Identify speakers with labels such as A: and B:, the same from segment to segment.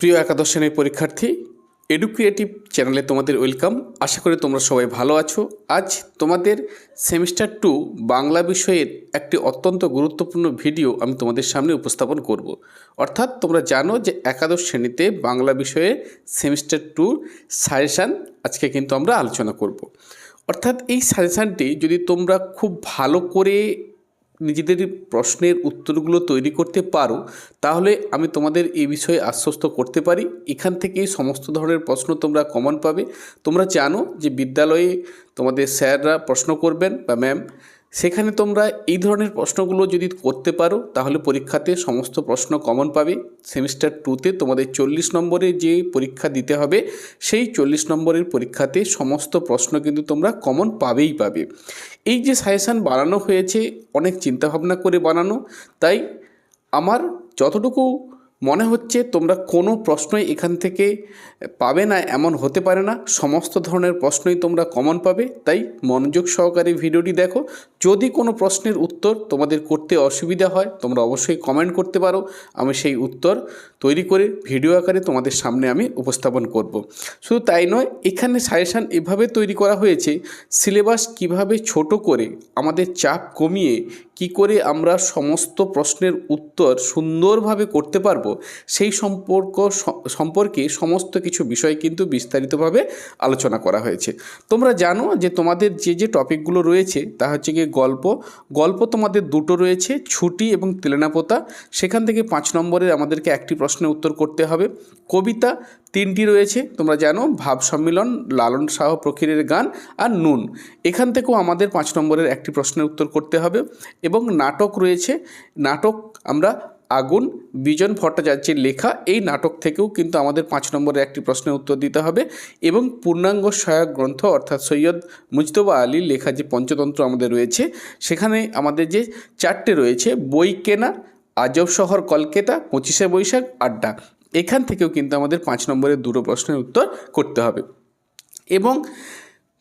A: প্রিয় একাদশ শ্রেণির পরীক্ষার্থী এডুক্রিয়েটিভ চ্যানেলে তোমাদের ওয়েলকাম আশা করি তোমরা সবাই ভালো আছো। আজ তোমাদের সেমিস্টার টু বাংলা বিষয়ের একটি অত্যন্ত গুরুত্বপূর্ণ ভিডিও আমি তোমাদের সামনে উপস্থাপন করব। অর্থাৎ তোমরা জানো যে একাদশ শ্রেণীতে বাংলা বিষয়ে সেমিস্টার টু সাজেশান আজকে কিন্তু আমরা আলোচনা করব। অর্থাৎ এই সাজেশানটি যদি তোমরা খুব ভালো করে নিজেদের প্রশ্নের উত্তরগুলো তৈরি করতে পারো, তাহলে আমি তোমাদের এ বিষয়ে আশ্বস্ত করতে পারি। এখান থেকেই সমস্ত ধরনের প্রশ্ন তোমরা কমন পাবে। তোমরা জানো যে বিদ্যালয়ে তোমাদের স্যাররা প্রশ্ন করবেন বা ম্যাম সেখানে তোমরা এই ধরনের প্রশ্নগুলো যদি করতে পারো, তাহলে পরীক্ষাতে সমস্ত প্রশ্ন কমন পাবে। সেমিস্টার টুতে তোমাদের চল্লিশ নম্বরে যে পরীক্ষা দিতে হবে, সেই চল্লিশ নম্বরের পরীক্ষাতে সমস্ত প্রশ্ন কিন্তু তোমরা কমন পাবেই পাবে। এই যে সাজেশান বানানো হয়েছে, অনেক চিন্তাভাবনা করে বানানো, তাই আমার যতটুকু মনে হচ্ছে তোমরা কোনো প্রশ্নই এখান থেকে পাবে না, এমন হতে পারে না। সমস্ত ধরনের প্রশ্নই তোমরা কমন পাবে। তাই মনোযোগ সহকারে ভিডিওটি দেখো। যদি কোনো প্রশ্নের উত্তর তোমাদের করতে অসুবিধা হয়, তোমরা অবশ্যই কমেন্ট করতে পারো। আমি সেই উত্তর তৈরি করে ভিডিও আকারে তোমাদের সামনে আমি উপস্থাপন করব। শুধু তাই নয়, এখানে সাজেশান এভাবে তৈরি করা হয়েছে সিলেবাস কীভাবে ছোট করে, আমাদের চাপ কমিয়ে, কি করে আমরা সমস্ত প্রশ্নের উত্তর সুন্দরভাবে করতে পারব সেই সম্পর্ক সম্পর্কে সমস্ত কিছু বিষয় কিন্তু বিস্তারিতভাবে আলোচনা করা হয়েছে। তোমরা জানো যে তোমাদের যে যে টপিকগুলো রয়েছে তা হচ্ছে গিয়ে গল্প। গল্প তোমাদের দুটো রয়েছে, ছুটি এবং তেলেনাপোতা। সেখান থেকে পাঁচ নম্বরের আমাদেরকে একটি প্রশ্নের উত্তর করতে হবে। কবিতা তিনটি রয়েছে, তোমরা জানো, ভাব সম্মিলন, লালন শাহ প্রকীরের গান আর নুন। এখান থেকেও আমাদের পাঁচ নম্বরের একটি প্রশ্নের উত্তর করতে হবে। এবং নাটক রয়েছে, নাটক আমরা আগুন, বিজন ভট্টাচার্যের লেখা এই নাটক থেকেও কিন্তু আমাদের পাঁচ নম্বরের একটি প্রশ্নের উত্তর দিতে হবে এবং পূর্ণাঙ্গ সহায়ক গ্রন্থ অর্থাৎ সৈয়দ মুজতবা আলীর লেখা যে পঞ্চতন্ত্র আমাদের রয়েছে, সেখানে আমাদের যে চারটে রয়েছে, বই কেনা, আজব শহর কলকাতা, পঁচিশে বৈশাখ, আড্ডা। এখান থেকেও কিন্তু আমাদের পাঁচ নম্বরের দুটো প্রশ্নের উত্তর করতে হবে। এবং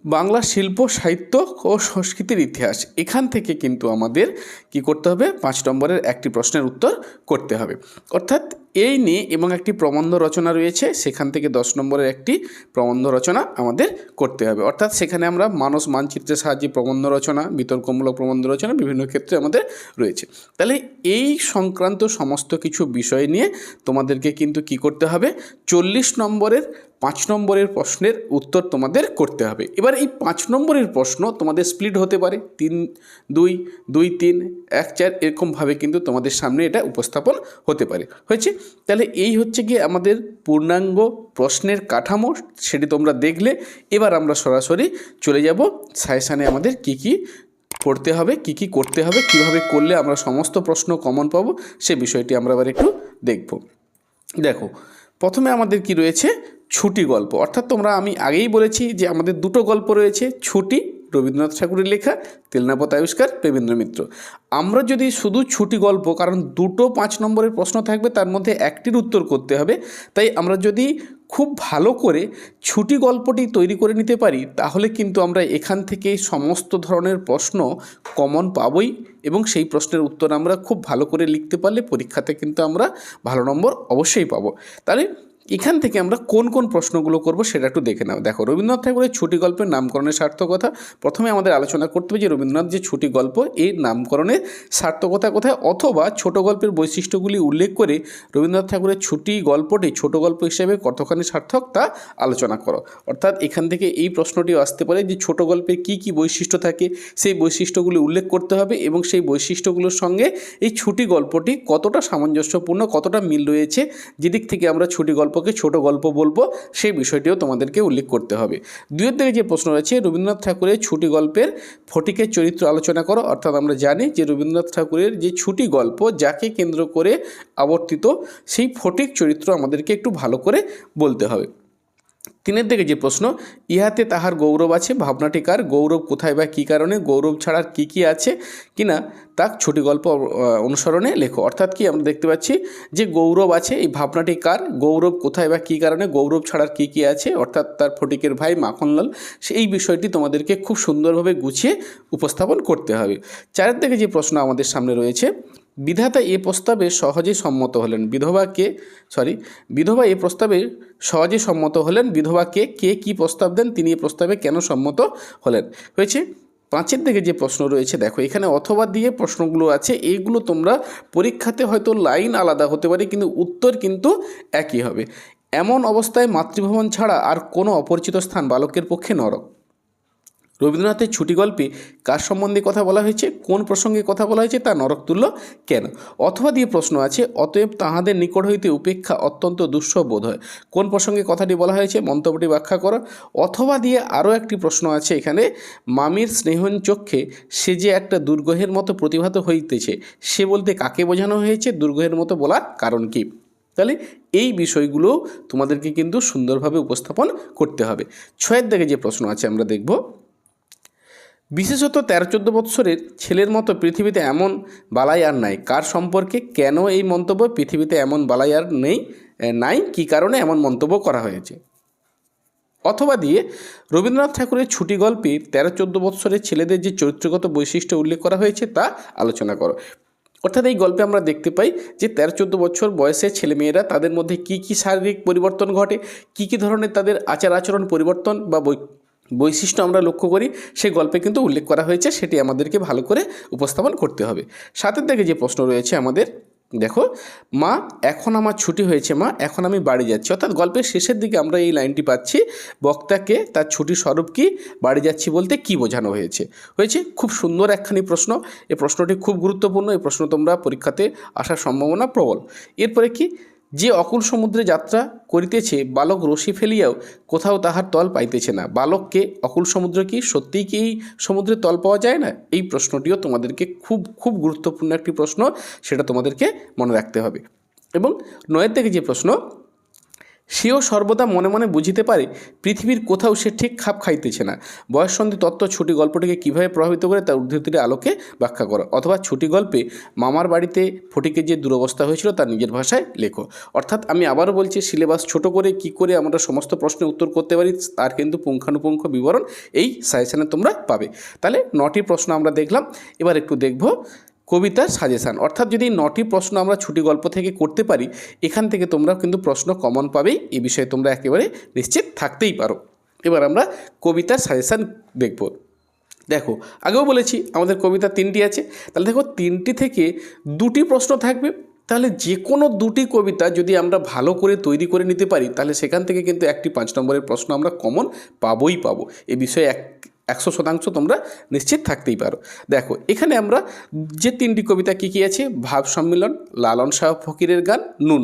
A: বাংলা শিল্প, সাহিত্য ও সংস্কৃতির ইতিহাস। এখান থেকে কিন্তু আমাদের কি করতে হবে? পাঁচ নম্বরের একটি প্রশ্নের উত্তর করতে হবে। অর্থাৎ এই নিয়ে এবং একটি প্রবন্ধ রচনা রয়েছে, সেখান থেকে দশ নম্বরের একটি প্রবন্ধ রচনা আমাদের করতে হবে। অর্থাৎ সেখানে আমরা মানস মানচিত্রের সাহায্যে প্রবন্ধ রচনা, বিতর্কমূলক প্রবন্ধ রচনা বিভিন্ন ক্ষেত্রে আমাদের রয়েছে। তাহলে এই সংক্রান্ত সমস্ত কিছু বিষয় নিয়ে তোমাদেরকে কিন্তু কি করতে হবে? চল্লিশ নম্বরের পাঁচ নম্বরের প্রশ্নের উত্তর তোমাদের করতে হবে। এবার এই পাঁচ নম্বরের প্রশ্ন তোমাদের স্প্লিট হতে পারে। তিন, দুই দুই, তিন, এক, চার এরকমভাবে কিন্তু তোমাদের সামনে এটা উপস্থাপন হতে পারে। হয়েছে? তাহলে এই হচ্ছে গিয়ে আমাদের পূর্ণাঙ্গ প্রশ্নের কাঠামো, সেটি তোমরা দেখলে। এবার আমরা সরাসরি চলে যাব সাজেশানে আমাদের কি কি পড়তে হবে, কি কি করতে হবে, কীভাবে করলে আমরা সমস্ত প্রশ্ন কমন পাবো, সে বিষয়টি আমরা এবার একটু দেখব। দেখো প্রথমে আমাদের কি রয়েছে? ছুটি গল্প। অর্থাৎ তোমরা, আমি আগেই বলেছি যে আমাদের দুটো গল্প রয়েছে, ছুটি, রবীন্দ্রনাথ ঠাকুরের লেখা, তেলনাপথ আবিষ্কার, প্রেমেন্দ্র মিত্র। আমরা যদি শুধু ছুটি গল্প, কারণ দুটো পাঁচ নম্বরের প্রশ্ন থাকবে, তার মধ্যে একটির উত্তর করতে হবে। তাই আমরা যদি খুব ভালো করে ছুটি গল্পটি তৈরি করে নিতে পারি, তাহলে কিন্তু আমরা এখান থেকে সমস্ত ধরনের প্রশ্ন কমন পাবই এবং সেই প্রশ্নের উত্তর আমরা খুব ভালো করে লিখতে পারলে পরীক্ষাতে কিন্তু আমরা ভালো নম্বর অবশ্যই পাবো। তাহলে এখান থেকে আমরা কোন কোন প্রশ্নগুলো করব সেটা একটু দেখে নাও। দেখো, রবীন্দ্রনাথ ঠাকুরের ছুটি গল্পের নামকরণের সার্থকতা। প্রথমে আমাদের আলোচনা করতে হবে যে রবীন্দ্রনাথ যে ছুটি গল্প এই নামকরণের সার্থকতা কোথায়? অথবা ছোট গল্পের বৈশিষ্ট্যগুলি উল্লেখ করে রবীন্দ্রনাথ ঠাকুরের ছুটি গল্পটি ছোট গল্প হিসেবে কতখানি সার্থক তা আলোচনা করো। অর্থাৎ এখান থেকে এই প্রশ্নটিও আসতে পারে যে ছোট গল্পের কী কী বৈশিষ্ট্য থাকে, সেই বৈশিষ্ট্যগুলি উল্লেখ করতে হবে এবং সেই বৈশিষ্ট্যগুলোর সঙ্গে এই ছুটি গল্পটি কতটা সামঞ্জস্যপূর্ণ, কতটা মিল রয়েছে, যেদিক থেকে আমরা ছুটি গল্প গল্পকে ছোট গল্প বলব, সেই বিষয়টিও তোমাদেরকে উল্লেখ করতে হবে। দুয়ের থেকে যে প্রশ্ন রয়েছে, রবীন্দ্রনাথ ঠাকুরের ছুটি গল্পের ফটিকের চরিত্র আলোচনা করো। অর্থাৎ আমরা জানি যে রবীন্দ্রনাথ ঠাকুরের যে ছুটি গল্প, যাকে কেন্দ্র করে আবর্তিত, সেই ফটিক চরিত্র আমাদেরকে একটু ভালো করে বলতে হবে। তিনের দিকে যে প্রশ্ন, ইহাতে তাহার গৌরব আছে, ভাবনাটি কার, গৌরব কোথায় বা কী কারণে, গৌরব ছাড়ার কী কী আছে কিনা, তা ছুটি গল্প অনুসরণে লেখো। অর্থাৎ কি আমরা দেখতে পাচ্ছি যে গৌরব আছে, এই ভাবনাটি কার, গৌরব কোথায় বা কী কারণে, গৌরব ছাড়ার কী কী আছে, অর্থাৎ তার ফটিকের ভাই মাখনলাল সেই বিষয়টি তোমাদেরকে খুব সুন্দরভাবে গুছিয়ে উপস্থাপন করতে হবে। চারের দিকে যে প্রশ্ন আমাদের সামনে রয়েছে বিধাতা এ প্রস্তাবে সহজে সম্মত হলেন। বিধবাকে সরি বিধবা এ প্রস্তাবে সহজে সম্মত হলেন। বিধবাকে কে? কি প্রস্তাব দেন? তিনি এ প্রস্তাবে কেন সম্মত হলেন? হয়েছে? পাঁচের দিকে যে প্রশ্ন রয়েছে, দেখো, এখানে অথবা দিয়ে প্রশ্নগুলো আছে। এইগুলো তোমরা পরীক্ষাতে হয়তো লাইন আলাদা হতে পারে, কিন্তু উত্তর কিন্তু একই হবে। এমন অবস্থায় মাতৃভবন ছাড়া আর কোনো অপরিচিত স্থান বালকের পক্ষে নরক। রবীন্দ্রনাথের ছুটি গল্পে কার সম্বন্ধে কথা বলা হয়েছে, কোন প্রসঙ্গে কথা বলা হয়েছে তা নরক তুল্য কেন? অথবা দিয়ে প্রশ্ন আছে, অতএব তাহাদের নিকট হইতে উপেক্ষা অত্যন্ত দুঃসহ বোধ হয়। কোন প্রসঙ্গে কথাটি বলা হয়েছে, মন্তব্যটি ব্যাখ্যা করো। অথবা দিয়ে আরও একটি প্রশ্ন আছে এখানে, মামির স্নেহন চক্ষে সে যে একটা দুর্গহের মতো প্রতিভাত হইতেছে, সে বলতে কাকে বোঝানো হয়েছে, দুর্গহের মতো বলার কারণ কী? তাহলে এই বিষয়গুলো তোমাদেরকে কিন্তু সুন্দরভাবে উপস্থাপন করতে হবে। ছয়ের দিকে যে প্রশ্ন আছে আমরা দেখব। বিশেষত তেরো চোদ্দ বৎসরের ছেলের মতো পৃথিবীতে এমন বালাই আর নাই। কার সম্পর্কে কেন এই মন্তব্য? পৃথিবীতে এমন বালাই আর নেই নাই, কী কারণে এমন মন্তব্য করা হয়েছে? অথবা দিয়ে রবীন্দ্রনাথ ঠাকুরের ছুটি গল্পে তেরো চোদ্দ বৎসরের ছেলেদের যে চরিত্রগত বৈশিষ্ট্য উল্লেখ করা হয়েছে তা আলোচনা করো। অর্থাৎ এই গল্পে আমরা দেখতে পাই যে তেরো চোদ্দ বছর বয়সের ছেলেমেয়েরা তাদের মধ্যে কী কী শারীরিক পরিবর্তন ঘটে, কী কী ধরনের তাদের আচার আচরণ পরিবর্তন বা বৈ বৈশিষ্ট্য আমরা লক্ষ্য করি, সেই গল্পে কিন্তু উল্লেখ করা হয়েছে, সেটি আমাদেরকে ভালো করে উপস্থাপন করতে হবে। সাথের দিকে যে প্রশ্ন রয়েছে আমাদের, দেখো, মা, এখন আমার ছুটি হয়েছে মা, এখন আমি বাড়ি যাচ্ছি। অর্থাৎ গল্পের শেষের দিকে আমরা এই লাইনটি পাচ্ছি, বক্তাকে তার ছুটি স্বরূপ কি, বাড়ি যাচ্ছি বলতে কি বোঝানো হয়েছে? হয়েছে খুব সুন্দর একখানি প্রশ্ন এই প্রশ্নটি খুব গুরুত্বপূর্ণ এই প্রশ্ন তোমরা পরীক্ষাতে আসার সম্ভাবনা প্রবল। এরপরে কি যে অকুল সমুদ্রে যাত্রা করিতেছে, বালক রশি ফেলিয়াও কোথাও তাহার তল পাইতেছে না। বালককে অকুল সমুদ্র কি? সত্যিই কি এই সমুদ্রে তল পাওয়া যায় না? এই প্রশ্নটিও তোমাদেরকে খুব খুব গুরুত্বপূর্ণ একটি প্রশ্ন, সেটা তোমাদেরকে মনে রাখতে হবে। এবং নয়ের থেকে যে প্রশ্ন সেও সর্বদা মনে মনে বুঝিতে পারে, পৃথিবীর কোথাও সে ঠিক খাপ খাইতেছে না। বয়ঃসন্ধি তত্ত্ব ছুটি গল্পটিকে কীভাবে প্রভাবিত করে তার উদ্ধৃতির আলোকে ব্যাখ্যা করো। অথবা ছুটি গল্পে মামার বাড়িতে ফটিকের যে দুরবস্থা হয়েছিল তার নিজের ভাষায় লেখো। অর্থাৎ আমি আবারও বলছি, সিলেবাস ছোট করে কি করে আমরা সমস্ত প্রশ্নের উত্তর করতে পারি, তার কিন্তু পুঙ্খানুপুঙ্খ বিবরণ এই সাজেশানে তোমরা পাবে। তাহলে নটি প্রশ্ন আমরা দেখলাম, এবার একটু দেখব কবিতার সাজেশান অর্থাৎ যদি নটি প্রশ্ন আমরা ছুটি গল্প থেকে করতে পারি, এখান থেকে তোমরা কিন্তু প্রশ্ন কমন পাবেই। এ বিষয়ে তোমরা একেবারে নিশ্চিত থাকতেই পারো। এবার আমরা কবিতার সাজেশান দেখব। দেখো, আগেও বলেছি আমাদের কবিতা তিনটি আছে। তাহলে দেখো, তিনটি থেকে দুটি প্রশ্ন থাকবে। তাহলে যে কোনো দুটি কবিতা যদি আমরা ভালো করে তৈরি করে নিতে পারি, তাহলে সেখান থেকে কিন্তু একটি পাঁচ নম্বরের প্রশ্ন আমরা কমন পাবোই পাবো। এ বিষয়ে এক একশো শতাংশ তোমরা নিশ্চিত থাকতেই পারো। দেখো, এখানে আমরা যে তিনটি কবিতা কী কী আছে? ভাব সম্মিলন, লালন শাহ ফকিরের গান, নুন।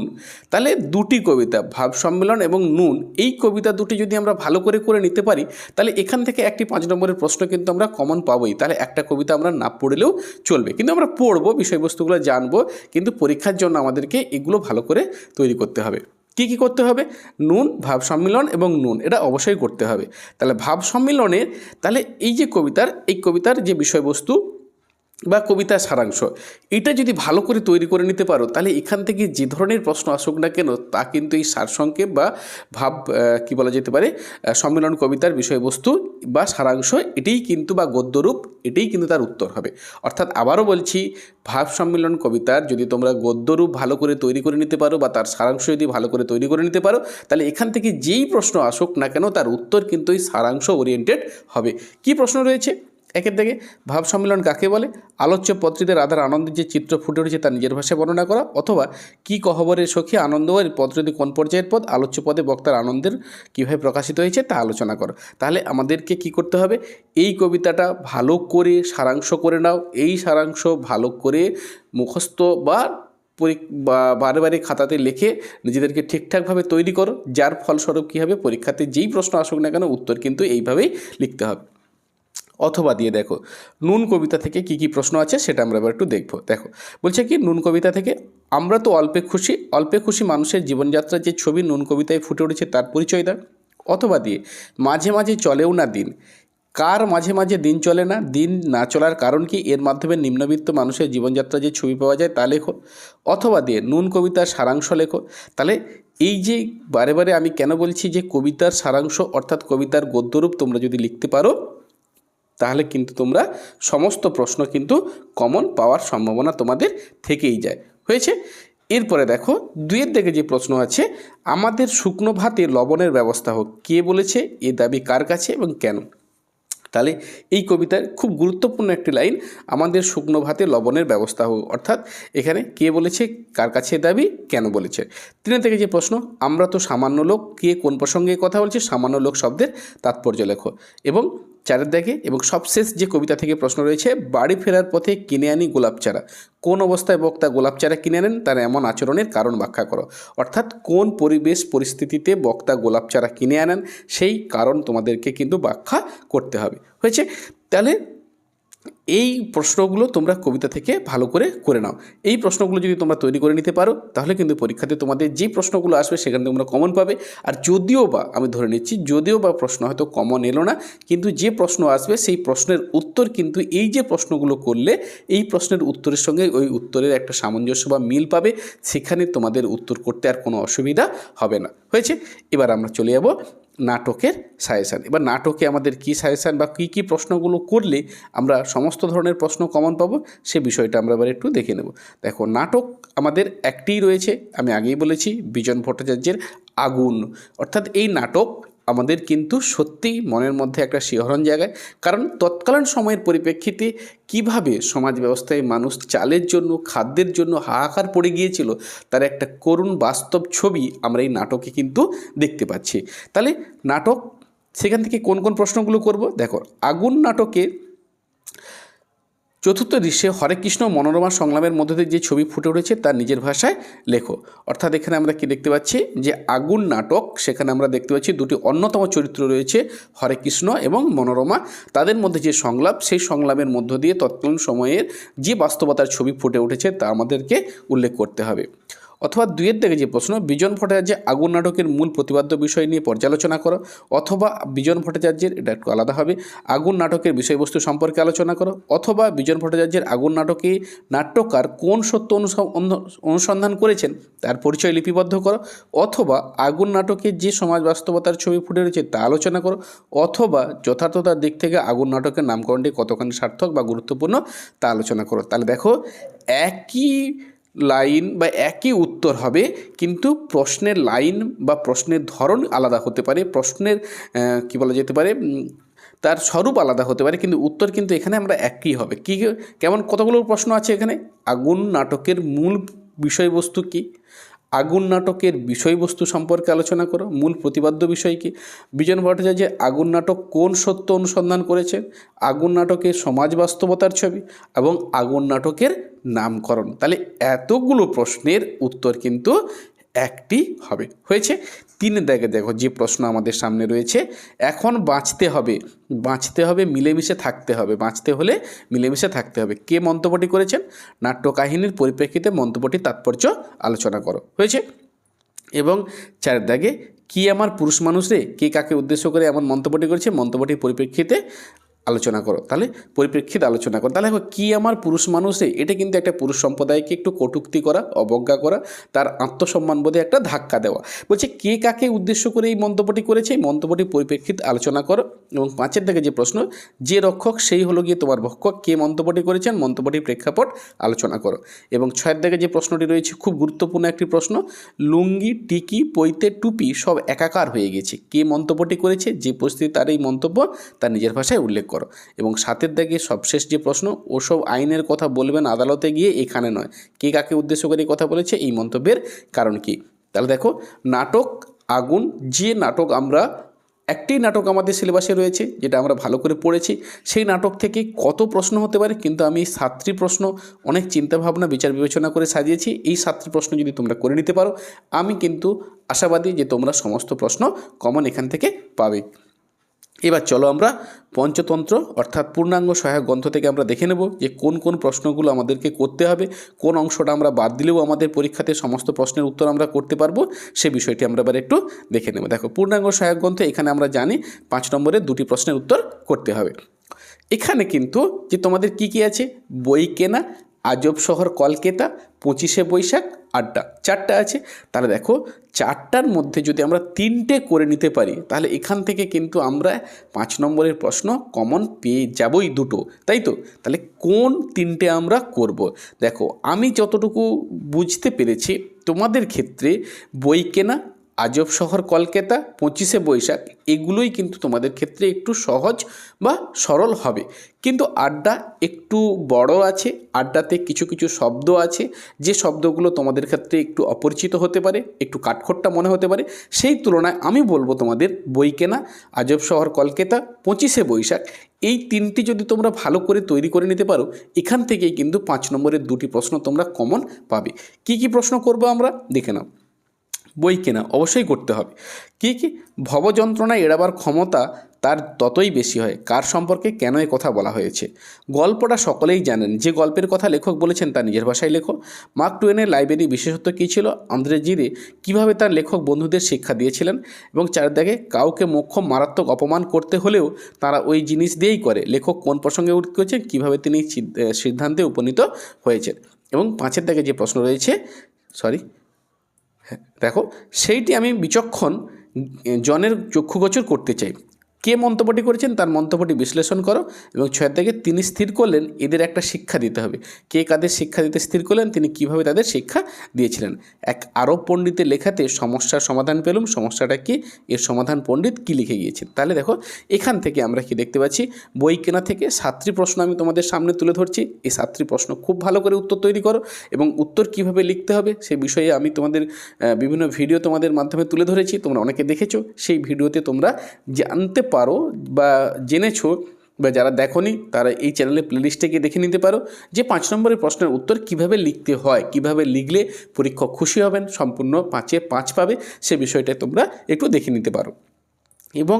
A: তাহলে দুটি কবিতা, ভাব সম্মেলন এবং নুন, এই কবিতা দুটি যদি আমরা ভালো করে করে নিতে পারি, তাহলে এখান থেকে একটি পাঁচ নম্বরের প্রশ্ন কিন্তু আমরা কমন পাবোই। তাহলে একটা কবিতা আমরা না পড়লেও চলবে। কিন্তু আমরা পড়ব, বিষয়বস্তুগুলো জানব, কিন্তু পরীক্ষার জন্য আমাদেরকে এগুলো ভালো করে তৈরি করতে হবে। কী কি করতে হবে? নুন, ভাব সম্মিলন এবং নুন, এটা অবশ্যই করতে হবে। তাহলে ভাব সম্মিলনের, তাহলে এই যে কবিতার, এই কবিতার যে বিষয়বস্তু বা কবিতার সারাংশ। এটা যদি ভালো করে তৈরি করে নিতে পারো, তাহলে এখান থেকে যে ধরনের প্রশ্ন আসুক না কেন, তা কিন্তু এই সারসংক্ষেপ বা ভাব কি বলা যেতে পারে সম্মেলন কবিতার বিষয়বস্তু বা সারাংশ, এটাই কিন্তু বা গদ্যরূপ, এটাই কিন্তু তার উত্তর হবে। অর্থাৎ আবারও বলছি, ভাব সম্মেলন কবিতার যদি তোমরা গদ্যরূপ ভালো করে তৈরি করে নিতে পারো বা তার সারাংশ যদি ভালো করে তৈরি করে নিতে পারো, তাহলে এখান থেকে যেই প্রশ্ন আসুক না কেন, তার উত্তর কিন্তু এই সারাংশ ওরিয়েন্টেড হবে। কি প্রশ্ন রয়েছে? একের থেকে ভাব সম্মেলন কাকে বলে? আলোচ্য পত্রিতে রাধার আনন্দের যে চিত্র ফুটে উঠেছে তা নিজের ভাষায় বর্ণনা করা অথবা কি কহবরের সখী আনন্দ আনন্দবর পত্রটি কোন পর্যায়ের পদ আলোচ্য পদে বক্তার আনন্দের কীভাবে প্রকাশিত হয়েছে তা আলোচনা করো। তাহলে আমাদেরকে কি করতে হবে? এই কবিতাটা ভালো করে সারাংশ করে নাও, এই সারাংশ ভালো করে মুখস্থ বা বারে বারে খাতাতে লিখে নিজেদেরকে ঠিকঠাকভাবে তৈরি করো, যার ফলস্বরূপ কী হবে? পরীক্ষাতে যেই প্রশ্ন আসুক না কেন, উত্তর কিন্তু এইভাবেই লিখতে হবে। অথবা দিয়ে দেখো, নুন কবিতা থেকে কি কি প্রশ্ন আছে সেটা আমরা এবার একটু দেখব। দেখো, বলছে কি, নুন কবিতা থেকে, আমরা তো অল্পে খুশি অল্পে খুশি মানুষের জীবনযাত্রার যে ছবি নুন কবিতায় ফুটে উঠেছে তার পরিচয় দাও। অথবা দিয়ে, মাঝে মাঝে চলেও না দিন। কার মাঝে মাঝে দিন চলে না, দিন না চলার কারণ কি এর মাধ্যমে নিম্নবিত্ত মানুষের জীবনযাত্রা যে ছবি পাওয়া যায় তা লেখো? অথবা দিয়ে, নুন কবিতার সারাংশ লেখো। তাহলে এই যে বারে বারে আমি কেন বলছি যে কবিতার সারাংশ অর্থাৎ কবিতার গদ্যরূপ তোমরা যদি লিখতে পারো তাহলে কিন্তু তোমরা সমস্ত প্রশ্ন কিন্তু কমন পাওয়ার সম্ভাবনা তোমাদের থেকেই যায়। হয়েছে? এরপরে দেখো, দুইয়ের দিকে যে প্রশ্ন আছে, আমাদের শুকনো ভাতে লবণের ব্যবস্থা হোক, কে বলেছে, এ দাবি কার কাছে এবং কেন? তাহলে এই কবিতার খুব গুরুত্বপূর্ণ একটি লাইন, আমাদের শুকনো ভাতে লবণের ব্যবস্থা হোক, অর্থাৎ এখানে কে বলেছে, কার কাছে দাবি, কেন বলেছে। তিনের থেকে যে প্রশ্ন, আমরা তো সামান্য লোক, কে কোন প্রসঙ্গে কথা বলছে, সামান্য লোক শব্দের তাৎপর্য লেখো। এবং চারের দাগে এবং সবশেষ যে কবিতা থেকে প্রশ্ন রয়েছে, বাড়ি ফেরার পথে কিনে আনি গোলাপ চারা। কোন অবস্থায় বক্তা গোলাপ চারা কিনে আনেন? তার এমন আচরণের কারণ ব্যাখ্যা করো। অর্থাৎ কোন পরিবেশ পরিস্থিতিতে বক্তা গোলাপ চারা কিনে আনেন? সেই কারণ তোমাদেরকে কিন্তু ব্যাখ্যা করতে হবে। হয়েছে? তাহলে এই প্রশ্নগুলো তোমরা কবিতা থেকে ভালো করে করে নাও। এই প্রশ্নগুলো যদি তোমরা তৈরি করে নিতে পারো, তাহলে কিন্তু পরীক্ষাতে তোমাদের যে প্রশ্নগুলো আসবে সেখানে তোমরা কমন পাবে। আর যদিও বা, আমি ধরে নিচ্ছি, যদিও বা প্রশ্ন হয়তো কমন এলো না, কিন্তু যে প্রশ্ন আসবে সেই প্রশ্নের উত্তর কিন্তু এই যে প্রশ্নগুলো করলে, এই প্রশ্নের উত্তরের সঙ্গে ওই উত্তরের একটা সামঞ্জস্য বা মিল পাবে। সেখানে তোমাদের উত্তর করতে আর কোনো অসুবিধা হবে না। হয়েছে? এবার আমরা চলে যাব নাটকের সাজেশান। এবার নাটকে আমাদের কি সাজেশান বা কী কী প্রশ্নগুলো করলে আমরা সমস্ত ধরনের প্রশ্ন কমন পাবো, সে বিষয়টা আমরা এবার একটু দেখে নেব। দেখো, নাটক আমাদের একটিই রয়েছে, আমি আগেই বলেছি, বিজন ভট্টাচার্যের আগুন। অর্থাৎ এই নাটক আমাদের কিন্তু সত্যিই মনের মধ্যে একটা শিহরণ জায়গায় কারণ তৎকালীন সময়ের পরিপ্রেক্ষিতে কীভাবে সমাজ ব্যবস্থায় মানুষ চালের জন্য, খাদ্যের জন্য হাহাকার পড়ে গিয়েছিল, তার একটা করুণ বাস্তব ছবি আমরা এই নাটকে কিন্তু দেখতে পাচ্ছি। তাহলে নাটক, সেখান থেকে কোন কোন প্রশ্নগুলো করব? দেখো, আগুন নাটকে চতুর্থ দৃশ্যে হরে কৃষ্ণ মনোরমা সংগ্রামের মধ্যে দিয়ে যে ছবি ফুটে উঠেছে তার নিজের ভাষায় লেখো। অর্থাৎ এখানে আমরা কি দেখতে পাচ্ছি? যে আগুন নাটক, সেখানে আমরা দেখতে পাচ্ছি দুটি অন্যতম চরিত্র রয়েছে, হরে কৃষ্ণ এবং মনোরমা। তাদের মধ্যে যে সংলাপ, সেই সংলাপের মধ্য দিয়ে তৎকালীন সময়ের যে বাস্তবতার ছবি ফুটে উঠেছে, তা আমাদেরকে উল্লেখ করতে হবে। অথবা দুইয়ের দিকে যে প্রশ্ন, বিজন ভট্টাচার্যের আগুন নাটকের মূল প্রতিপাদ্য বিষয় নিয়ে পর্যালোচনা করো, অথবা বিজন ভট্টাচার্যের, এটা একটু আলাদা হবে, আগুন নাটকের বিষয়বস্তু সম্পর্কে আলোচনা করো, অথবা বিজন ভট্টাচার্যের আগুন নাটকে নাট্যকার কোন সত্য অনু- অনুসন্ধান করেছেন, তার পরিচয় লিপিবদ্ধ করো, অথবা আগুন নাটকে যে সমাজ বাস্তবতার ছবি ফুটে রয়েছে তা আলোচনা করো, অথবা যথার্থতার দিক থেকে আগুন নাটকের নামকরণটি কতখানি সার্থক বা গুরুত্বপূর্ণ তা আলোচনা করো। তাহলে দেখো, একই লাইন বা একই উত্তর হবে, কিন্তু প্রশ্নের লাইন বা প্রশ্নের ধরন আলাদা হতে পারে, প্রশ্নের কি বলা যেতে পারে তার স্বরূপ আলাদা হতে পারে, কিন্তু উত্তর কিন্তু এখানে আমরা একই হবে। কী, কেমন কতগুলো প্রশ্ন আছে এখানে? আগুন নাটকের মূল বিষয়বস্তু কি? আগুন নাটকের বিষয়বস্তু সম্পর্কে আলোচনা করো। মূল প্রতিপাদ্য বিষয় কি? বিজন ভট্টাচার্যের আগুন নাটক কোন সত্য অনুসন্ধান করেছেন? আগুন নাটকের সমাজ বাস্তবতার ছবি এবং আগুন নাটকের নামকরণ। তাহলে এতগুলো প্রশ্নের উত্তর কিন্তু একটি হবে। হয়েছে? তিন দেখে দেখো যে প্রশ্ন আমাদের সামনে রয়েছে। এখন বাঁচতে হবে বাঁচতে হবে, মিলেমিশে থাকতে হবে। বাঁচতে হলে মিলেমিশে থাকতে হবে। কে মন্তব্যটি করেছেন? নাট্যকাহিনীর পরিপ্রেক্ষিতে মন্তব্যটি তাৎপর্য আলোচনা করো। হয়েছে? এবং চার দাগে, কি আমার পুরুষ মানুষ রে? কে কাকে উদ্দেশ্য করে এমন মন্তব্যটি করেছে? মন্তব্যটির পরিপ্রেক্ষিতে আলোচনা করো। তাহলে পরিপ্রেক্ষিত আলোচনা করো। তাহলে কি আমার পুরুষ মানুষে এটা কিন্তু একটা পুরুষ সম্প্রদায়কে একটু কটুক্তি করা, অবজ্ঞা করা, তার আত্মসম্মান বোধে একটা ধাক্কা দেওয়া। বলছে, কে কাকে উদ্দেশ্য করে এই মন্তব্যটি করেছে? এই মন্তব্যটি পরিপ্রেক্ষিত আলোচনা করো। এবং পাঁচের দিকে যে প্রশ্ন, যে রক্ষক, সেই হলো গিয়ে তোমার ভক্ষক কে মন্তব্যটি করেছেন? মন্তব্যটির প্রেক্ষাপট আলোচনা করো। এবং ছয়ের দিকে যে প্রশ্নটি রয়েছে, খুব গুরুত্বপূর্ণ একটি প্রশ্ন, লুঙ্গি, টিকি, পৈতে, টুপি সব একাকার হয়ে গেছে। কে মন্তব্যটি করেছে? যে পরিস্থিতি তার এই মন্তব্য তার নিজের ভাষায় উল্লেখ করো। এবং সাতের দাগে সবশেষ যে প্রশ্ন, ওসব আইনের কথা বলবেন আদালতে গিয়ে এখানে নয়। কে কাকে উদ্দেশ্য করে কথা বলেছে এই মন্তব্যের কারণ কি? তাহলে দেখো, নাটক আগুন, যে নাটক আমরা, একটি নাটক আমাদের সিলেবাসে রয়েছে, যেটা আমরা ভালো করে পড়েছি, সেই নাটক থেকে কত প্রশ্ন হতে পারে? কিন্তু আমি এই সাতটি প্রশ্ন অনেক চিন্তাভাবনা, বিচার বিবেচনা করে সাজিয়েছি। এই সাতটি প্রশ্ন যদি তোমরা করে নিতে পারো, আমি কিন্তু আশাবাদী যে তোমরা সমস্ত প্রশ্ন কমন এখান থেকে পাবে। এবার চলো আমরা পঞ্চতন্ত্র অর্থাৎ পূর্ণাঙ্গ সহায়ক গ্রন্থ থেকে আমরা দেখে নেব যে কোন কোন প্রশ্নগুলো আমাদেরকে করতে হবে, কোন অংশটা আমরা বাদ দিলেও আমাদের পরীক্ষাতে সমস্ত প্রশ্নের উত্তর আমরা করতে পারব, সে বিষয়টি আমরা এবার একটু দেখে নেব। দেখো, পূর্ণাঙ্গ সহায়ক গ্রন্থ, এখানে আমরা জানি পাঁচ নম্বরে দুটি প্রশ্নের উত্তর করতে হবে। এখানে কিন্তু যে তোমাদের কি কি আছে? বই কেনা আজব শহর কলকাতা, পঁচিশে বৈশাখ আড্ডা চারটা আছে, তাহলে দেখো চারটার মধ্যে যদি আমরা তিনটে করে নিতে পারি, তাহলে এখান থেকে কিন্তু আমরা পাঁচ নম্বরের প্রশ্ন কমন পেয়ে যাবই দুটো, তাই তো? তাহলে কোন তিনটে আমরা করব? দেখো, আমি যতটুকু বুঝতে পেরেছি, তোমাদের ক্ষেত্রে বই কেনা আজব শহর কলকাতা, পঁচিশে বৈশাখ, এগুলোই কিন্তু তোমাদের ক্ষেত্রে একটু সহজ বা সরল হবে। কিন্তু আড্ডা একটু বড় আছে, আড্ডাতে কিছু কিছু শব্দ আছে, যে শব্দগুলো তোমাদের ক্ষেত্রে একটু অপরিচিত হতে পারে, একটু কাঠখোট্টা মনে হতে পারে, সেই তুলনায় আমি বলব তোমাদের বই কেনা আজব শহর কলকাতা, পঁচিশে বৈশাখ। এই তিনটি যদি তোমরা ভালো করে তৈরি করে নিতে পারো, এখান থেকেই কিন্তু পাঁচ নম্বরের দুটি প্রশ্ন তোমরা কমন পাবে। কি কি প্রশ্ন করব আমরা? দেখে নাও। বই কেনা অবশ্যই করতে হবে। কি কি ভবযন্ত্রণা এড়াবার ক্ষমতা তার ততই বেশি হয়, কার সম্পর্কে কেন এ কথা বলা হয়েছে? গল্পটা সকলেই জানেন, যে গল্পের কথা লেখক বলেছেন তার নিজের ভাষায় লেখো। মার্ক টুয়েনের লাইব্রেরি বিশেষত্ব কী ছিল? আন্দ্রে জিরে কীভাবে তার লেখক বন্ধুদের শিক্ষা দিয়েছিলেন? এবং চারদিকে কাউকে মোক্ষম মারাত্মক অপমান করতে হলেও তারা ওই জিনিস দিয়েই করে। লেখক কোন প্রসঙ্গে উল্লেখ করেছেন? কীভাবে তিনি সিদ্ধান্তে উপনীত হয়েছেন? এবং পাঁচের দাগে যে প্রশ্ন রয়েছে সরি দেখো সেইটি আমি বিচক্ষণ জনের চক্ষুগোচর করতে চাই। কে মন্তব্যটি করেছেন তার মন্তব্যটি বিশ্লেষণ করো এবং ছয়ের থেকে তিনি স্থির করলেন, এদের একটা শিক্ষা দিতে হবে। কে কাদের শিক্ষা দিতে স্থির করলেন, তিনি কীভাবে তাদের শিক্ষা দিয়েছিলেন? এক আরব পণ্ডিতের লেখাতে সমস্যার সমাধান পেলুম, সমস্যাটা কি? এর সমাধান পণ্ডিত কি লিখে গিয়েছেন? তাহলে দেখো, এখান থেকে আমরা কি দেখতে পাচ্ছি? বই কেনা থেকে সাতটি প্রশ্ন আমি তোমাদের সামনে তুলে ধরছি। এই সাতটি প্রশ্ন খুব ভালো করে উত্তর তৈরি করো এবং উত্তর কীভাবে লিখতে হবে সেই বিষয়ে আমি তোমাদের বিভিন্ন ভিডিও তোমাদের মাধ্যমে তুলে ধরেছি। তোমরা অনেকে দেখেছ, সেই ভিডিওতে তোমরা জানতে পারো বা জেনেছো বা যারা দেখোনি, তারা এই চ্যানেলের প্লেলিস্টে গিয়ে দেখে নিতে পারো যে পাঁচ নম্বরের প্রশ্নের উত্তর কীভাবে লিখতে হয়, কীভাবে লিখলে পরীক্ষক খুশি হবেন, সম্পূর্ণ পাঁচে পাঁচ পাবে, সে বিষয়টা তোমরা একটু দেখে নিতে পারো। এবং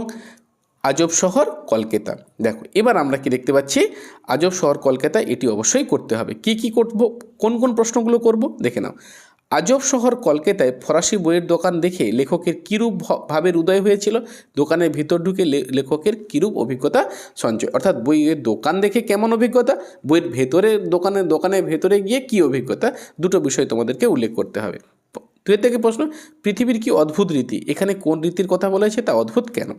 A: আজব শহর, কলকাতা। দেখো, এবার আমরা কি দেখতে পাচ্ছি? আজব শহর কলকাতা এটি অবশ্যই করতে হবে। কি কি করব? কোন কোন প্রশ্নগুলো করব? দেখে নাও। আজব শহর কলকাতায় ফরাসি বইয়ের দোকান দেখে লেখকের কীরূপ ভাবের উদয় হয়েছিল? দোকানের ভিতর ঢুকে লেখকের কীরূপ অভিজ্ঞতা সঞ্চয়? অর্থাৎ বইয়ের দোকান দেখে কেমন অভিজ্ঞতা? বইয়ের ভেতরে দোকানের দোকানের ভেতরে গিয়ে কী অভিজ্ঞতা? দুটো বিষয় তোমাদেরকে উল্লেখ করতে হবে। দুয়ের থেকে প্রশ্ন, পৃথিবীর কি অদ্ভুত রীতি? এখানে কোন রীতির কথা বলেছে তা অদ্ভুত কেন?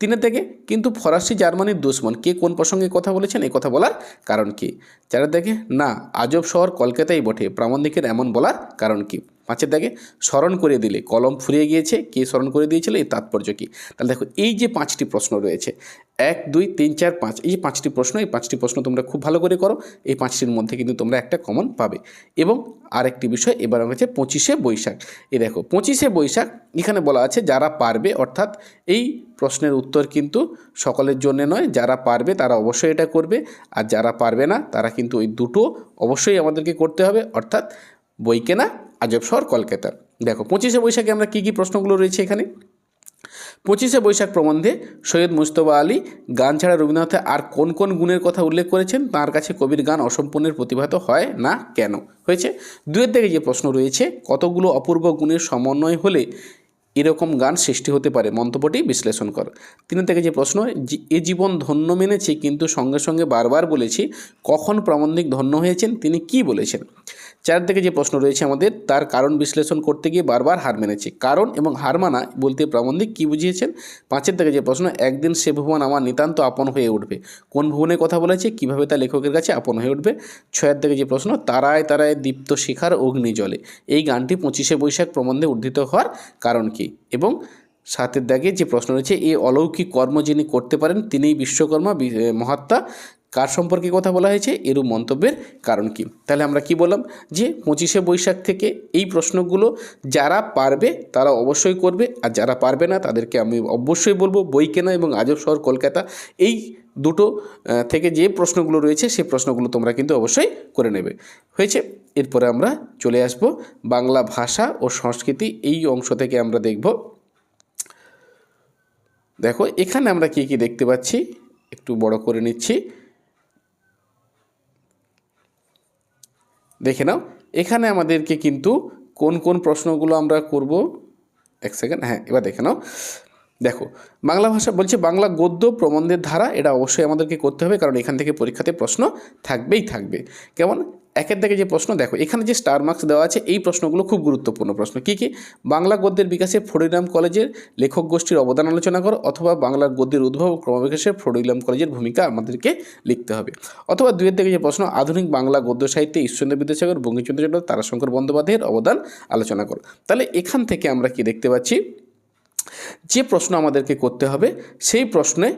A: তিনের থেকে কিন্তু ফরাসি, জার্মানির দুশ্মন। কে কোন প্রসঙ্গে কথা বলেছেন? এই কথা বলার কারণ কি? চারের দেখে না, আজব শহর কলকাতাই বটে। প্রামাণ্যিকের এমন বলার কারণ কি? পাঁচের দাগে স্মরণ করে দিলে, কলম ফুরিয়ে গিয়েছে, কে স্মরণ করে দিয়েছিল? এই তাৎপর্য কি? তাহলে দেখো, এই যে পাঁচটি প্রশ্ন রয়েছে, এক, দুই, তিন, চার, পাঁচ, এই যে পাঁচটি প্রশ্ন, এই পাঁচটি প্রশ্ন তোমরা খুব ভালো করে করো, এই পাঁচটির মধ্যে কিন্তু তোমরা একটা কমন পাবে। এবং আরেকটি বিষয়, এবার হচ্ছে পঁচিশে বৈশাখ। এ দেখো, পঁচিশে বৈশাখ, এখানে বলা আছে যারা পারবে, অর্থাৎ এই প্রশ্নের উত্তর কিন্তু সকলের জন্য নয়, যারা পারবে তারা অবশ্যই এটা করবে, আর যারা পারবে না, তারা কিন্তু ওই দুটো অবশ্যই আমাদেরকে করতে হবে, অর্থাৎ বই কেনা আজব শহর কলকাতা। দেখো, পঁচিশে বৈশাখে আমরা কী কী প্রশ্নগুলো রয়েছে এখানে? পঁচিশে বৈশাখ প্রবন্ধে সৈয়দ মুস্তফা আলী গান ছাড়া রবীন্দ্রনাথের আর কোন কোন গুণের কথা উল্লেখ করেছেন? তার কাছে কবির গান অসম্পূর্ণের প্রতিভাত হয় না কেন? হয়েছে? দুয়ের থেকে যে প্রশ্ন রয়েছে, কতগুলো অপূর্ব গুণের সমন্বয় হলে এরকম গান সৃষ্টি হতে পারে? মন্তব্যটি বিশ্লেষণ কর। তিন থেকে যে প্রশ্ন এ জীবন ধন্য মেনেছি, কিন্তু সঙ্গে সঙ্গে বারবার বলেছি, কখন প্রামাণ্যিক ধন্য হয়েছেন, তিনি কি বলেছেন? চার থেকে যে প্রশ্ন রয়েছে আমাদের, তার কারণ বিশ্লেষণ করতে গিয়ে বারবার হার মেনেছে। কারণ এবং হার মানা বলতে প্রাবন্ধিক কী বুঝিয়েছেন? পাঁচের থেকে যে প্রশ্ন, একদিন সে ভুবন আমার নিতান্ত আপন হয়ে উঠবে। কোন ভুবনের কথা বলেছে? কীভাবে তা লেখকের কাছে আপন হয়ে উঠবে? ছয়ের থেকে যে প্রশ্ন, তারায় তারায় দীপ্ত শিখার অগ্নি জলে। এই গানটি পঁচিশে বৈশাখ প্রবন্ধে উদ্ধৃত হওয়ার কারণ কি? এবং সাতের দাগে যে প্রশ্ন রয়েছে এই অলৌকিক কর্ম যিনি করতে পারেন, তিনিই বিশ্বকর্মা মহাত্মা। কার সম্পর্কে কথা বলা হয়েছে? এরূপ মন্তব্যের কারণ কি? তাহলে আমরা কি বললাম? যে পঁচিশে বৈশাখ থেকে এই প্রশ্নগুলো যারা পারবে তারা অবশ্যই করবে, আর যারা পারবে না তাদেরকে আমি অবশ্যই বলব বই কেনা এবং আজব শহর কলকাতা এই দুটো থেকে যে প্রশ্নগুলো রয়েছে সেই প্রশ্নগুলো তোমরা কিন্তু অবশ্যই করে নেবে। হয়েছে? এরপরে আমরা চলে আসব বাংলা ভাষা ও সংস্কৃতি এই অংশ থেকে আমরা দেখব। দেখো, এখানে আমরা কি কি দেখতে পাচ্ছি? একটু বড় করে নিচ্ছি। দেখে নাও, এখানে আমাদেরকে কিন্তু কোন কোন প্রশ্নগুলো আমরা করব? এক সেকেন্ড হ্যাঁ এবার দেখে নাও। দেখো, বাংলা ভাষা বলছে বাংলা গদ্য প্রবন্ধের ধারা, এটা অবশ্যই আমাদেরকে করতে হবে, কারণ এখান থেকে পরীক্ষাতে প্রশ্ন থাকবেই থাকবে। কেমন? একের দিকে যে প্রশ্ন, দেখো, এখানে যে স্টার মার্কস দেওয়া আছে, এই প্রশ্নগুলো খুব গুরুত্বপূর্ণ প্রশ্ন। কী কী? বাংলা গদ্যের বিকাশে ফরিরাম কলেজের লেখক গোষ্ঠীর অবদান আলোচনা করো, অথবা বাংলা গদ্যের উদ্ভব ক্রমবিকাশে ফরিলাম কলেজের ভূমিকা আমাদেরকে লিখতে হবে। অথবা দুয়ের দিকে যে প্রশ্ন, আধুনিক বাংলা গদ্য সাহিত্যে ঈশ্বরচন্দ্র বিদ্যাসাগর বঙ্কিমচন্দ্র চট্টোপাধ্যায়, তারাশঙ্কর বন্দ্যোপাধ্যায়ের অবদান আলোচনা করো। তাহলে এখান থেকে আমরা কি দেখতে পাচ্ছি? যে প্রশ্ন আমাদেরকে করতে হবে, সেই প্রশ্নে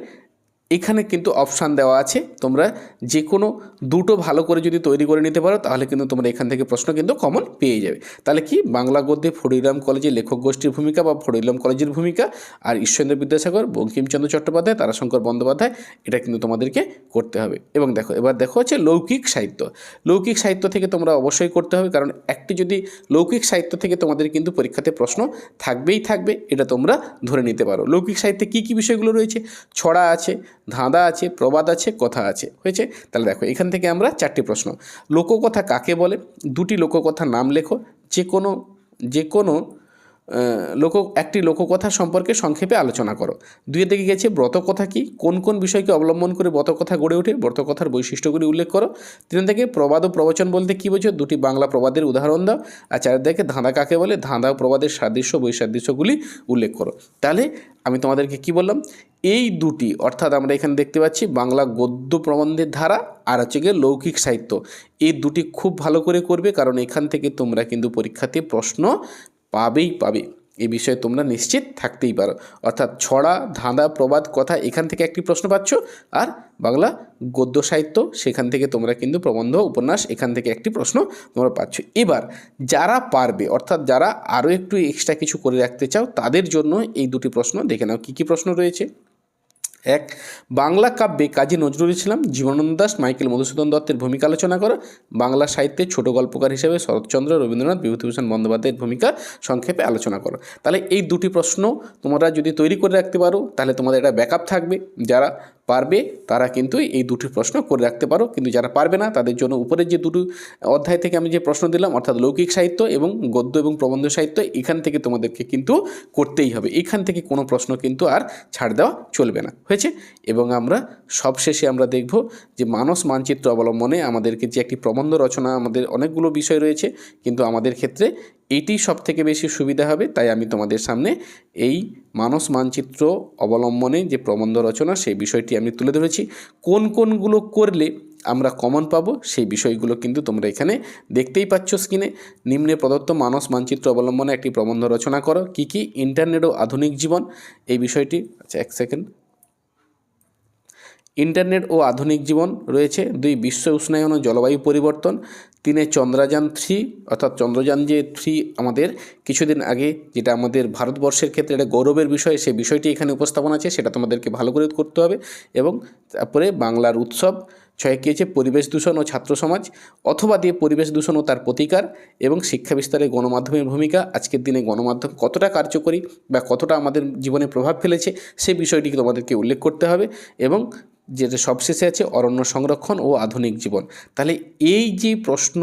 A: এখানে কিন্তু অপশান দেওয়া আছে। তোমরা যে কোনো দুটো ভালো করে যদি তৈরি করে নিতে পারো, তাহলে কিন্তু তোমরা এখান থেকে প্রশ্ন কিন্তু কমন পেয়ে যাবে। তাহলে কি? বাংলা গদ্যে ফরিরাম কলেজের লেখক গোষ্ঠীর ভূমিকা বা ফরিরাম কলেজের ভূমিকা আর ঈশ্বরচন্দ্র বিদ্যাসাগর বঙ্কিমচন্দ্র চট্টোপাধ্যায়, তারাশঙ্কর বন্দ্যোপাধ্যায়, এটা কিন্তু তোমাদেরকে করতে হবে। এবং দেখো, এবার দেখো হচ্ছে লৌকিক সাহিত্য। লৌকিক সাহিত্য থেকে তোমরা অবশ্যই করতে হবে, কারণ একটি যদি লৌকিক সাহিত্য থেকে তোমাদের কিন্তু পরীক্ষাতে প্রশ্ন থাকবেই থাকবে, এটা তোমরা ধরে নিতে পারো। লৌকিক সাহিত্যে কী কী বিষয়গুলো রয়েছে? ছড়া আছে ধাঁধা আছে, প্রবাদ আছে, কথা আছে। হয়েছে? তাহলে দেখো, এখান থেকে আমরা চারটি প্রশ্ন। লোককথা কাকে বলে? দুটি লোককথার নাম লেখো। যে কোনো যে কোনো লোক, একটি লোককথা সম্পর্কে সংক্ষেপে আলোচনা করো। দুইয়ের থেকে গেছে ব্রতকথা কি? কোন কোন বিষয়কে অবলম্বন করে ব্রতকথা গড়ে ওঠে? ব্রতকথার বৈশিষ্ট্যগুলি উল্লেখ করো। তিন থেকে প্রবাদ ও প্রবচন বলতে কী বোঝো? দুটি বাংলা প্রবাদের উদাহরণ দাও। আর চার দিকে, ধাঁধা কাকে বলে? ধাঁধা ও প্রবাদের সাদৃশ্য, বৈসাদৃশ্যগুলি উল্লেখ করো। তাহলে আমি তোমাদেরকে কি বললাম? এই দুটি, অর্থাৎ আমরা এখানে দেখতে পাচ্ছি বাংলা গদ্য প্রবন্ধের ধারা আর হচ্ছে গিয়ে লৌকিক সাহিত্য। এই দুটি খুব ভালো করে করবে, কারণ এখান থেকে তোমরা কিন্তু পরীক্ষাতে প্রশ্ন পাবেই পাবে। এ বিষয়ে তোমরা নিশ্চিত থাকতেই পারো। অর্থাৎ ছড়া, ধাঁধা, প্রবাদ কথা এখান থেকে একটি প্রশ্ন পাচ্ছ আর বাংলা গদ্য সাহিত্য সেখান থেকে তোমরা কিন্তু প্রবন্ধ, উপন্যাস এখান থেকে একটি প্রশ্ন তোমরা পাচ্ছ। এবার যারা পারবে, অর্থাৎ যারা আরও একটু এক্সট্রা কিছু করে রাখতে চাও, তাদের জন্য এই দুটি প্রশ্ন দেখে নাও। কী কী প্রশ্ন রয়েছে? এক, বাংলা কাব্যে কাজী নজরুল ইসলাম, জীবনানন্দ দাস, মাইকেল মধুসূদন দত্তের ভূমিকা আলোচনা করা বাংলা সাহিত্যে ছোট গল্পকার হিসেবে শরৎচন্দ্র, রবীন্দ্রনাথ, বিভূতিভূষণ বন্দ্যোপাধ্যায়ের ভূমিকা সংক্ষেপে আলোচনা করো তাহলে এই দুটি প্রশ্ন তোমরা যদি তৈরি করে রাখতে পারো, তাহলে তোমাদের একটা ব্যাকআপ থাকবে। যারা পারবে, তারা কিন্তু এই দুটি প্রশ্ন করে রাখতে পারো। কিন্তু যারা পারবে না, তাদের জন্য উপরের যে দুটো অধ্যায় থেকে আমি যে প্রশ্ন দিলাম, অর্থাৎ লৌকিক সাহিত্য এবং গদ্য এবং প্রবন্ধ সাহিত্য, এখান থেকে তোমাদেরকে কিন্তু করতেই হবে। এখান থেকে কোনো প্রশ্ন কিন্তু আর ছাড় দেওয়া চলবে না। হয়েছে? এবং আমরা সবশেষে আমরা দেখব যে মানস মানচিত্র অবলম্বনে আমাদেরকে যে একটি প্রবন্ধ রচনা, আমাদের অনেকগুলো বিষয় রয়েছে, কিন্তু আমাদের ক্ষেত্রে এটি সব থেকে বেশি সুবিধা হবে, তাই আমি তোমাদের সামনে এই মানস মানচিত্র অবলম্বনে যে প্রবন্ধ রচনা, সেই বিষয়টি আমি তুলে ধরেছি। কোন কোনগুলো করলে আমরা কমন পাবো, সেই বিষয়গুলো কিন্তু তোমরা এখানে দেখতেই পাচ্ছ স্ক্রিনে নিম্নে প্রদত্ত মানস মানচিত্র অবলম্বনে একটি প্রবন্ধ রচনা করো। কী কী? ইন্টারনেট ও আধুনিক জীবন। এই বিষয়টি আচ্ছা এক সেকেন্ড ইন্টারনেট ও আধুনিক জীবন রয়েছে। দুই, বিশ্ব উষ্ণায়ন ও জলবায়ু পরিবর্তন। তিনে চন্দ্রযান থ্রি, অর্থাৎ চন্দ্রযান যে থ্রি আমাদের কিছুদিন আগে, যেটা আমাদের ভারতবর্ষের ক্ষেত্রে একটা গৌরবের বিষয়, সেই বিষয়টি এখানে উপস্থাপন আছে, সেটা তোমাদেরকে ভালো করে করতে হবে। এবং তারপরে বাংলার উৎসব, ছয় কী হচ্ছে পরিবেশ দূষণ ও ছাত্র সমাজ, অথবা দিয়ে পরিবেশ দূষণ ও তার প্রতিকার এবং শিক্ষা বিস্তারে গণমাধ্যমের ভূমিকা, আজকের দিনে গণমাধ্যম কতটা কার্যকরী বা কতটা আমাদের জীবনে প্রভাব ফেলেছে সেই বিষয়টিকে তোমাদেরকে উল্লেখ করতে হবে। এবং যেটা সবশেষে আছে অরণ্য সংরক্ষণ ও আধুনিক জীবন। তাহলে এই যে প্রশ্ন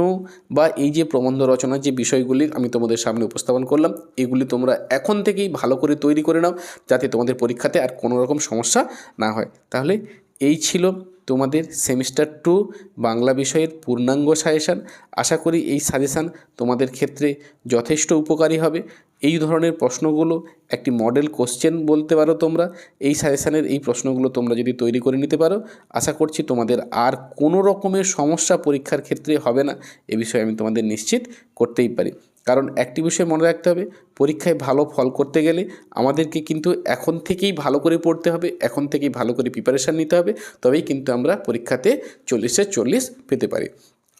A: বা এই যে প্রবন্ধ রচনার যে বিষয়গুলি আমি তোমাদের সামনে উপস্থাপন করলাম, এগুলি তোমরা এখন থেকেই ভালো করে তৈরি করে নাও যাতে তোমাদের পরীক্ষাতে আর কোনো রকম সমস্যা না হয়। তাহলে এই ছিল তোমাদের সেমিস্টার টু বাংলা বিষয়ের পূর্ণাঙ্গ সাজেশান আশা করি এই সাজেশান তোমাদের ক্ষেত্রে যথেষ্ট উপকারী হবে। এই ধরনের প্রশ্নগুলো একটি মডেল কোশ্চেন বলতে পারো তোমরা। এই সাজেশানের এই প্রশ্নগুলো তোমরা যদি তৈরি করে নিতে পারো, আশা করছি তোমাদের আর কোনো রকমের সমস্যা পরীক্ষার ক্ষেত্রে হবে না। এ বিষয়ে আমি তোমাদের নিশ্চিত করতেই পারি। কারণ একটি বিষয় মনে রাখতে হবে, পরীক্ষায় ভালো ফল করতে গেলে আমাদেরকে কিন্তু এখন থেকেই ভালো করে পড়তে হবে, এখন থেকেই ভালো করে প্রিপারেশান নিতে হবে, তবেই কিন্তু আমরা পরীক্ষাতে চল্লিশে চল্লিশ পেতে পারি।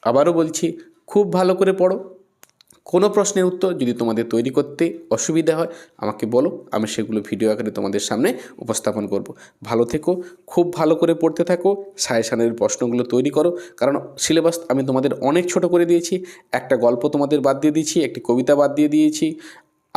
A: আবারও বলছি, খুব ভালো করে পড়ো। কোনো প্রশ্নের উত্তর যদি তোমাদের তৈরি করতে অসুবিধা হয়, আমাকে বলো, আমি সেগুলো ভিডিও আকারে তোমাদের সামনে উপস্থাপন করব। ভালো থেকো, খুব ভালো করে পড়তে থাকো, সায়েশানের প্রশ্নগুলো তৈরি করো, কারণ সিলেবাস আমি তোমাদের অনেক ছোট করে দিয়েছি, একটা গল্প তোমাদের বাদ দিয়ে দিয়েছি, একটি কবিতা বাদ দিয়ে দিয়েছি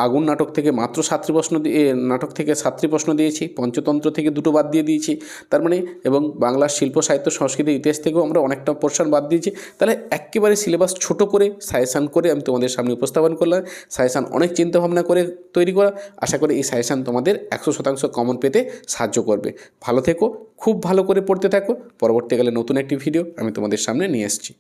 A: আগুন নাটক থেকে মাত্র সাতটি প্রশ্ন দিয়ে নাটক থেকে সাতটি প্রশ্ন দিয়েছি, পঞ্চতন্ত্র থেকে দুটো বাদ দিয়ে দিয়েছি। তার মানে এবং বাংলার শিল্প, সাহিত্য, সংস্কৃতি, ইতিহাস থেকেও আমরা অনেকটা পোর্শন বাদ দিয়েছি। তাহলে একেবারে সিলেবাস ছোট করে সাজেশান করে আমি তোমাদের সামনে উপস্থাপন করলাম। সাজেশান অনেক চিন্তাভাবনা করে তৈরি করা। আশা করি এই সাজেশান তোমাদের একশো শতাংশ কমন পেতে সাহায্য করবে। ভালো থেকো, খুব ভালো করে পড়তে থাকো। পরবর্তীকালে নতুন একটি ভিডিও আমি তোমাদের সামনে নিয়ে এসেছি